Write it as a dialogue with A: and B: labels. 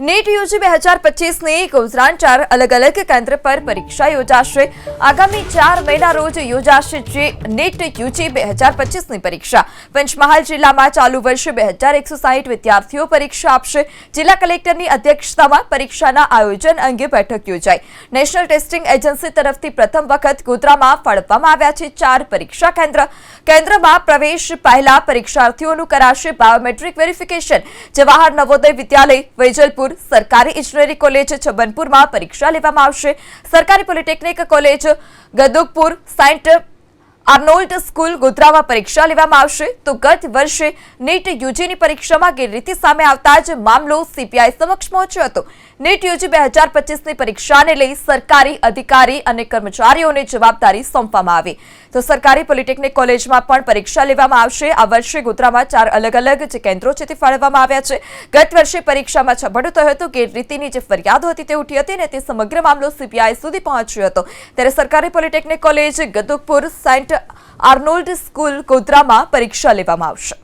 A: NEET UG બે હજાર પચીસની ગુજરાત ચાર અલગ અલગ કેન્દ્ર પર પરીક્ષા યોજાશે. આગામી ચાર મેના રોજ યોજાશે જે નેટ યુજી બે હજાર પચીસની પરીક્ષા. પંચમહાલ જિલ્લામાં ચાલુ વર્ષે બે હજાર એકસો સાહીઠ વિદ્યાર્થીઓ પરીક્ષા આપશે. જિલ્લા કલેક્ટરની અધ્યક્ષતામાં પરીક્ષાના આયોજન અંગે બેઠક યોજાઈ. નેશનલ ટેસ્ટિંગ એજન્સી તરફથી પ્રથમ વખત ગોધરામાં ફાળવવામાં આવ્યા છે ચાર પરીક્ષા કેન્દ્ર. કેન્દ્રમાં પ્રવેશ પહેલા પરીક્ષાર્થીઓનું કરાશે બાયોમેટ્રિક વેરિફિકેશન. જવાહર નવોદય વિદ્યાલય, વૈજલપુર સરકારી ઇજનેરી કોલેજ છબનપુરમાં પરીક્ષા લેવામાં આવશે. સરકારી polytechnic college Gadukpur Saint Arnold school ગોધરામાં પરીક્ષા લેવામાં આવશે તો ગત વર્ષે નીટ યુજીની પરીક્ષામાં ગેરરીતિ સામે આવતા જ મામલો સીપીઆઈ સમક્ષ પહોંચ્યો હતો. નેટ યુજી બે હજાર પચીસની પરીક્ષાને લઈ સરકારી અધિકારી અને કર્મચારીઓને જવાબદારી સોંપવામાં આવી. તો સરકારી પોલિટેકનિક કોલેજમાં પણ પરીક્ષા લેવામાં આવશે. આ વર્ષે ગોધરામાં ચાર અલગ અલગ જે કેન્દ્રો છે તે ફાળવવામાં આવ્યા છે. ગત વર્ષે પરીક્ષામાં છબડો થયો હતો. ગેરરીતિની જે ફરિયાદો હતી તે ઉઠી હતી અને તે સમગ્ર મામલો સીપીઆઈ સુધી પહોંચ્યો હતો. ત્યારે સરકારી polytechnic college Gadukpur Saint Arnold school ગોધરામાં પરીક્ષા લેવામાં આવશે.